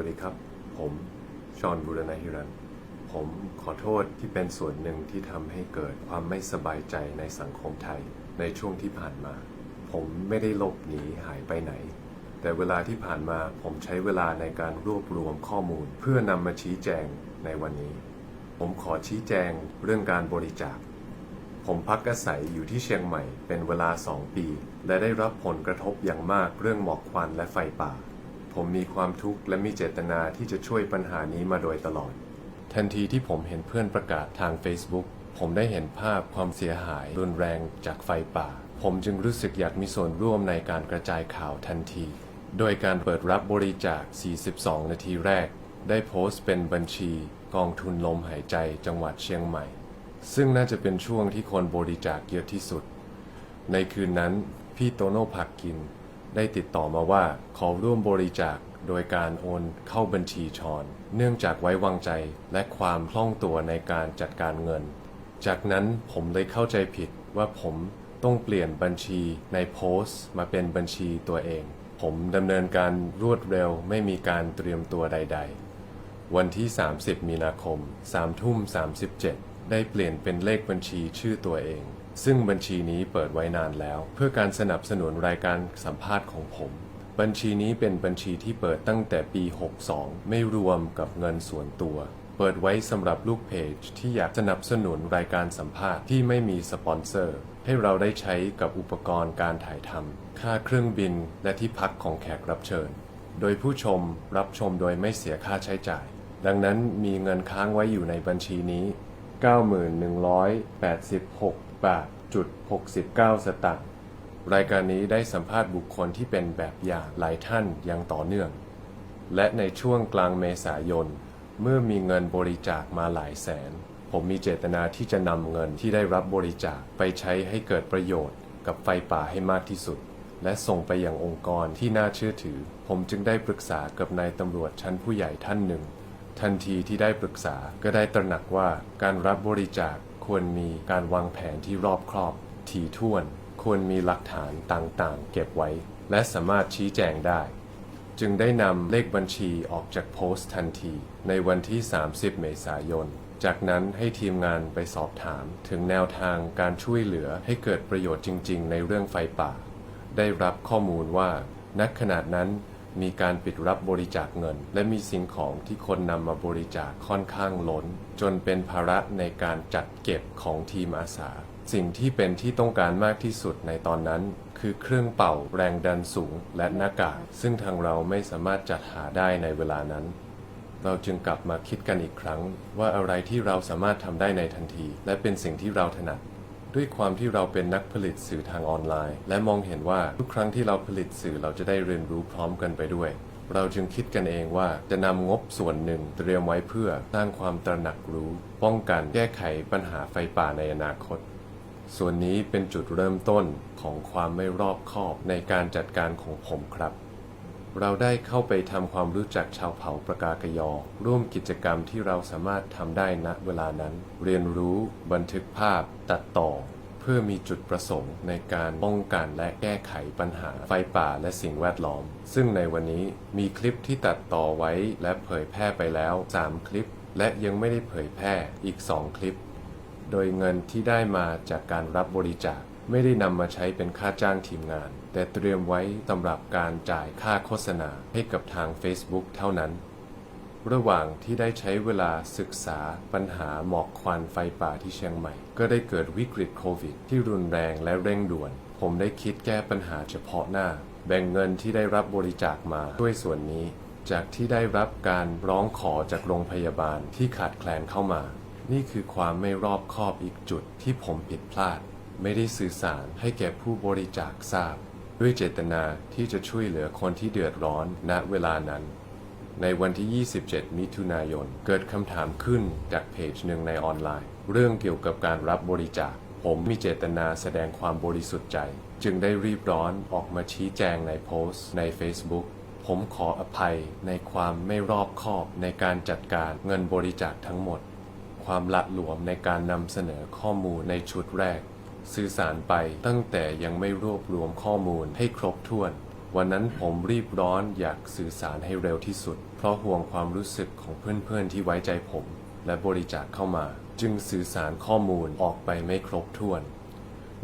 วัสดีครับ ผมชอนบุรณหิรัน ผมขอโทษที่เป็นส่วนหนึ่งที่ทำให้เกิดความไม่สบายใจในสังคมไทยในช่วงที่ผ่านมา ผมไม่ได้ลบหนีหายไปไหน แต่เวลาที่ผ่านมาผมใช้เวลาในการรวบรวมข้อมูล เพื่อนำมาชี้แจงในวันนี้ ผมขอชี้แจงเรื่องการบริจาคผมพักอาศัยอยู่ที่เชียงใหม่เป็นเวลา 2 ปี และได้รับผลกระทบอย่างมากเรื่องหมอกควันและไฟป่า ผมมีความทุกข์และมีเจตนาที่จะช่วยปัญหานี้มาโดยตลอด ทันทีที่ผมเห็นเพื่อนประกาศทาง Facebook ผมได้เห็นภาพความเสียหายรุนแรงจากไฟป่า ผมจึงรู้สึกอยากมีส่วนร่วมในการกระจายข่าวทันที โดยการเปิดรับบริจาค 42 นาทีแรก ได้โพสต์เป็นบัญชีกองทุนลมหายใจจังหวัดเชียงใหม่ ซึ่งน่าจะเป็นช่วงที่คนบริจาคเยอะที่สุด ในคืนนั้นพี่โตโน่ผักกิน ได้ติดต่อมาว่าขอร่วมบริจาคโดยการโอนเข้าบัญชีชอน เนื่องจากไว้วางใจและความคล่องตัวในการจัดการเงิน จากนั้นผมเลยเข้าใจผิดว่าผมต้องเปลี่ยนบัญชีในโพสต์ มาเป็นบัญชีตัวเอง ผมดำเนินการรวดเร็วไม่มีการเตรียมตัวใด ๆ วันที่ 30 มีนาคม3ทุ่ม37 ได้เปลี่ยนเป็นเลขบัญชีชื่อตัวเอง ซึ่งบัญชีนี้เปิดไว้นานแล้ว เพื่อการสนับสนุนรายการสัมภาษณ์ของผม บัญชีนี้เป็นบัญชีที่เปิดตั้งแต่ปี 62 ไม่รวมกับเงินส่วนตัว เปิดไว้สำหรับลูกเพจที่อยากสนับสนุนรายการสัมภาษณ์ที่ไม่มีสปอนเซอร์ ให้เราได้ใช้กับอุปกรณ์การถ่ายทำค่าเครื่องบินและที่พักของแขกรับเชิญ โดยผู้ชมรับชมโดยไม่เสียค่าใช้จ่าย ดังนั้นมีเงินค้างไว้อยู่ในบัญชีนี้ 9186 บาทจุด69 สตางค์ รายการนี้ได้สัมภาษณ์บุคคลที่เป็นแบบอย่างหลายท่านอย่างต่อเนื่อง และในช่วงกลางเมษายน เมื่อมีเงินบริจาคมาหลายแสน ผมมีเจตนาที่จะนำเงินที่ได้รับบริจาคไปใช้ให้เกิดประโยชน์ กับไฟป่าให้มากที่สุด และส่งไปยังองค์กรที่น่าเชื่อถือ ผมจึงได้ปรึกษากับนายตำรวจชั้นผู้ใหญ่ท่านหนึ่งทันทีที่ได้ปรึกษาก็ได้ตระหนักว่าการรับบริจาค ควรมีการวางแผนที่รอบครอบถี่ถ้วน ควรมีหลักฐานต่างๆ เก็บไว้ และสามารถชี้แจงได้ จึงได้นำเลขบัญชีออกจากโพสต์ทันที ในวันที่ 30 เมษายน จากนั้นให้ทีมงานไปสอบถามถึงแนวทางการช่วยเหลือให้เกิดประโยชน์จริง ๆ ในเรื่องไฟป่า ได้รับข้อมูลว่าณขณะนั้น มีการปิดรับบริจาคเงิน และมีสิ่งของที่คนนำมาบริจาคค่อนข้างล้น จนเป็นภาระในการจัดเก็บของทีมอาสา สิ่งที่เป็นที่ต้องการมากที่สุดในตอนนั้น คือเครื่องเป่าแรงดันสูงและหน้ากาก ซึ่งทางเราไม่สามารถจัดหาได้ในเวลานั้นเราจึงกลับมาคิดกันอีกครั้ง ว่าอะไรที่เราสามารถทำได้ในทันที และเป็นสิ่งที่เราถนัด ด้วยความที่เราเป็นนักผลิตสื่อทางออนไลน์ และมองเห็นว่าทุกครั้งที่เราผลิตสื่อเราจะได้เรียนรู้พร้อมกันไปด้วยเราจึงคิดกันเองว่าจะนำงบส่วนหนึ่งเตรียมไว้เพื่อสร้างความตระหนักรู้ ป้องกันแก้ไขปัญหาไฟป่าในอนาคต ส่วนนี้เป็นจุดเริ่มต้นของความไม่รอบคอบในการจัดการของผมครับ เราได้เข้าไปทำความรู้จักชาวเผ่าประกากยอ ร่วมกิจกรรมที่เราสามารถทำได้ณเวลานั้น เรียนรู้ บันทึกภาพ ตัดต่อ เพื่อมีจุดประสงค์ในการป้องกันและแก้ไขปัญหาไฟป่าและสิ่งแวดล้อม ซึ่งในวันนี้มีคลิปที่ตัดต่อไว้และเผยแพร่ไปแล้ว 3 คลิป และยังไม่ได้เผยแพร่อีก 2 คลิป โดยเงินที่ได้มาจากการรับบริจาค ไม่ได้นำมาใช้เป็นค่าจ้างทีมงาน แต่เตรียมไว้สำหรับการจ่ายค่าโฆษณาให้กับทาง Facebook เท่านั้น ระหว่างที่ได้ใช้เวลาศึกษาปัญหาหมอกควันไฟป่าที่เชียงใหม่ ก็ได้เกิดวิกฤตโควิด ที่รุนแรงและเร่งด่วน ผมได้คิดแก้ปัญหาเฉพาะหน้า แบ่งเงินที่ได้รับบริจาคมาด้วยส่วนนี้ จากที่ได้รับการร้องขอจากโรงพยาบาลที่ขาดแคลนเข้ามา นี่คือความไม่รอบคอบอีกจุดที่ผมผิดพลาด ไม่ได้สื่อสารให้แก่ผู้บริจาคทราบ ด้วยเจตนาที่จะช่วยเหลือคนที่เดือดร้อนณเวลานั้น ในวันที่ 27 มิถุนายน เกิดคำถามขึ้นจากเพจหนึ่งในออนไลน์ เรื่องเกี่ยวกับการรับบริจาค ผมมีเจตนาแสดงความบริสุทธิ์ใจ จึงได้รีบร้อนออกมาชี้แจงในโพสต์ใน Facebook ผมขออภัยในความไม่รอบคอบในการจัดการเงินบริจาคทั้งหมด ความละหลวมในการนำเสนอข้อมูลในชุดแรก สื่อสารไปตั้งแต่ยังไม่รวบรวมข้อมูลให้ครบถ้วน วันนั้นผมรีบร้อนอยากสื่อสารให้เร็วที่สุด เพราะห่วงความรู้สึกของเพื่อนๆที่ไว้ใจผม และบริจาคเข้ามา จึงสื่อสารข้อมูลออกไปไม่ครบถ้วน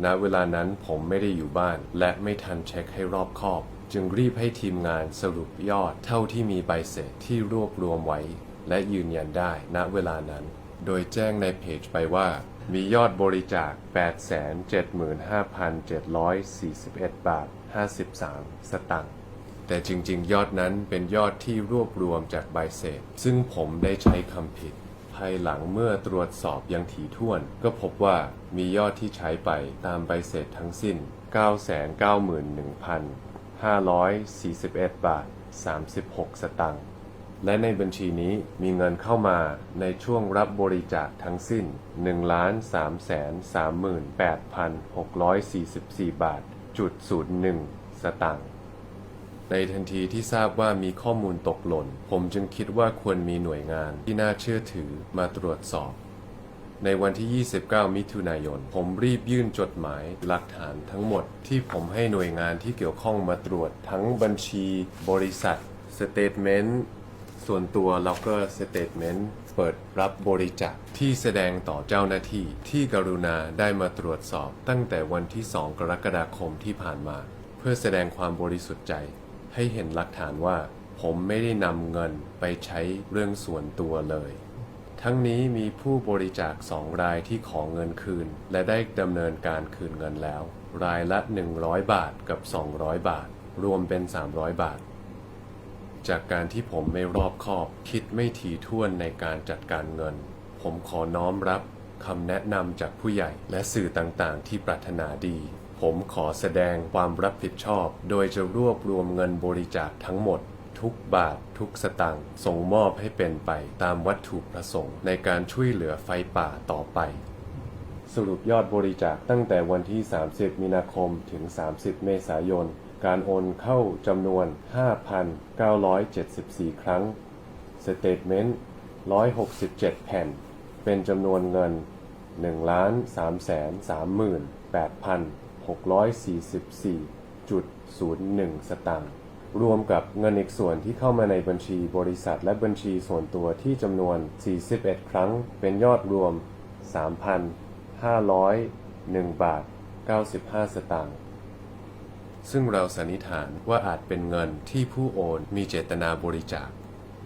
ณเวลานั้นผมไม่ได้อยู่บ้าน และไม่ทันเช็คให้รอบคอบ จึงรีบให้ทีมงานสรุปยอดเท่าที่มีใบเสร็จที่รวบรวมไว้ และยืนยันได้ณเวลานั้น โดยแจ้งในเพจไปว่า มียอดบริจาค 875,741 บาท 53 สตังค์แต่จริงๆ ยอดนั้นเป็นยอดที่รวบรวมจากใบเสร็จ ซึ่งผมได้ใช้คำผิด ภายหลังเมื่อตรวจสอบอยังถี่ถ้วน ก็พบว่ามียอดที่ใช้ไปตามใบเสร็จทั้งสิ้น 991,541 บาท 36 สตังค์ และในบัญชีนี้มีเงินเข้ามาในช่วงรับบริจาคทั้งสิ้น 1,338,644 บาทจุด01สตังค์ในทันทีที่ทราบว่ามีข้อมูลตกหล่น ผมจึงคิดว่าควรมีหน่วยงานที่น่าเชื่อถือมาตรวจสอบ ในวันที่ 29 มิถุนายน ผมรีบยื่นจดหมายหลักฐานทั้งหมด ที่ผมให้หน่วยงานที่เกี่ยวข้องมาตรวจทั้งบัญชี บริษัทสเตทเมนต์ ส่วนตัวแล้วก็สเตทเมนต์เปิดรับบริจาคที่แสดงต่อเจ้าหน้าที่ที่กรุณาได้มาตรวจสอบตั้งแต่วันที่ 2 กรกฎาคมที่ผ่านมา เพื่อแสดงความบริสุทธิ์ใจ ให้เห็นหลักฐานว่า ผมไม่ได้นำเงินไปใช้เรื่องส่วนตัวเลย ทั้งนี้มีผู้บริจาคสองรายที่ขอเงินคืน และได้ดำเนินการคืนเงินแล้ว รายละ 100 บาทกับ 200 บาท รวมเป็น 300 บาท จากการที่ผมไม่รอบคอบ คิดไม่ถี่ถ้วนในการจัดการเงิน ผมขอน้อมรับคำแนะนำจากผู้ใหญ่และสื่อต่างๆ ที่ปรารถนาดี ผมขอแสดงความรับผิดชอบ โดยจะรวบรวมเงินบริจาคทั้งหมด ทุกบาท ทุกสตางค์ส่งมอบให้เป็นไปตามวัตถุประสงค์ในการช่วยเหลือไฟป่าต่อไป สรุปยอดบริจาคตั้งแต่วันที่ 30 มีนาคมถึง 30 เมษายน การโอนเข้าจำนวน 5,974 ครั้ง สเตทเมนต์ 167 แผ่น เป็นจำนวนเงิน 1,338,644.01 สตางค์ รวมกับเงินอีกส่วนที่เข้ามาในบัญชีบริษัทและบัญชีส่วนตัวที่จำนวน 41 ครั้ง เป็นยอดรวม 3,501 บาท 95 สตางค์ ซึ่งเราสันนิษฐานว่าอาจเป็นเงินที่ผู้โอนมีเจตนาบริจาค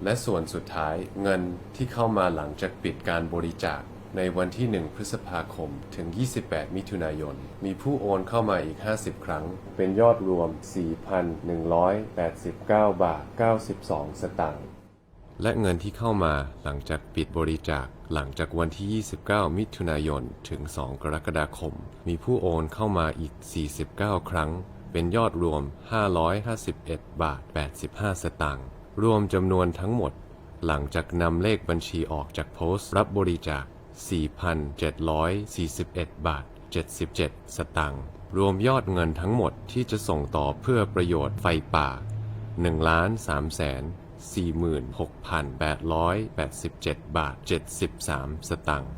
และส่วนสุดท้ายเงินที่เข้ามาหลังจากปิดการบริจาค ในวันที่ 1 พฤษภาคม ถึง 28 มิถุนายน มีผู้โอนเข้ามาอีก 50 ครั้ง เป็นยอดรวม 4,189 บาท 92 สตางค์และเงินที่เข้ามาหลังจากปิดบริจาคหลังจากวันที่ 29 มิถุนายน ถึง 2 กรกฎาคม มีผู้โอนเข้ามาอีก 49 ครั้ง เป็นยอดรวม 551 บาท 85 สตางค์รวมจำนวนทั้งหมด หลังจากนำเลขบัญชีออกจากโพสต์รับบริจาค 4,741 บาท 77 สตางค์รวมยอดเงินทั้งหมดที่จะส่งต่อเพื่อประโยชน์ไฟป่า 1 3 4 46,887 บาท 73 สตางค์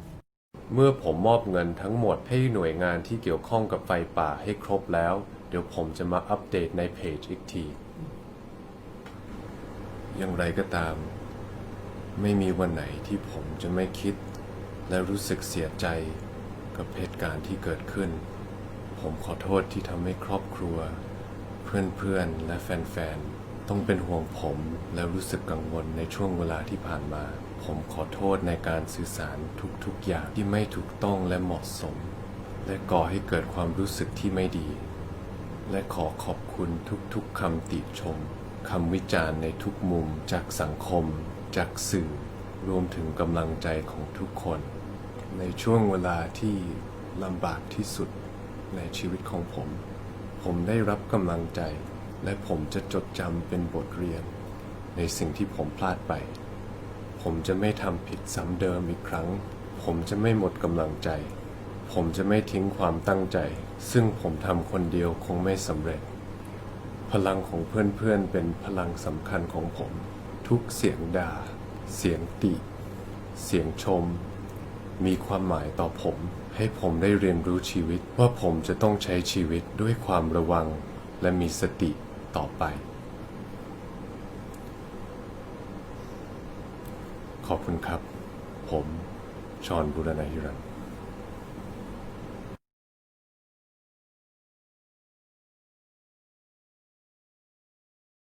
เมื่อผมมอบเงินทั้งหมดให้หน่วยงานที่เกี่ยวข้องกับไฟป่าให้ครบแล้ว เดี๋ยวผมจะมาอัปเดตในเพจอีกที อย่างไรก็ตาม ไม่มีวันไหนที่ผมจะไม่คิด และรู้สึกเสียใจกับเหตุการณ์ที่เกิดขึ้น ผมขอโทษที่ทำให้ครอบครัว เพื่อนๆ และแฟนๆ ต้องเป็นห่วงผมและรู้สึกกังวลในช่วงเวลาที่ผ่านมา ผมขอโทษในการสื่อสารทุกๆ อย่างที่ไม่ถูกต้องและเหมาะสม และก่อให้เกิดความรู้สึกที่ไม่ดี และขอขอบคุณทุกๆคำติชมคำวิจารณ์ในทุกมุมจากสังคม จากสื่อ รวมถึงกำลังใจของทุกคน ในช่วงเวลาที่ลำบากที่สุดในชีวิตของผม ผมได้รับกำลังใจ และผมจะจดจำเป็นบทเรียน ในสิ่งที่ผมพลาดไป ผมจะไม่ทำผิดซ้ำเดิมอีกครั้ง ผมจะไม่หมดกำลังใจ ผมจะไม่ทิ้งความตั้งใจ ซึ่งผมทำคนเดียวคงไม่สำเร็จ พลังของเพื่อนๆเป็นพลังสำคัญของผม ทุกเสียงด่า เสียงติ เสียงชม มีความหมายต่อผม ให้ผมได้เรียนรู้ชีวิตว่าผมจะต้องใช้ชีวิตด้วยความระวัง และมีสติต่อไป ขอบคุณครับ ผม ชอนบุรณาฮิรัน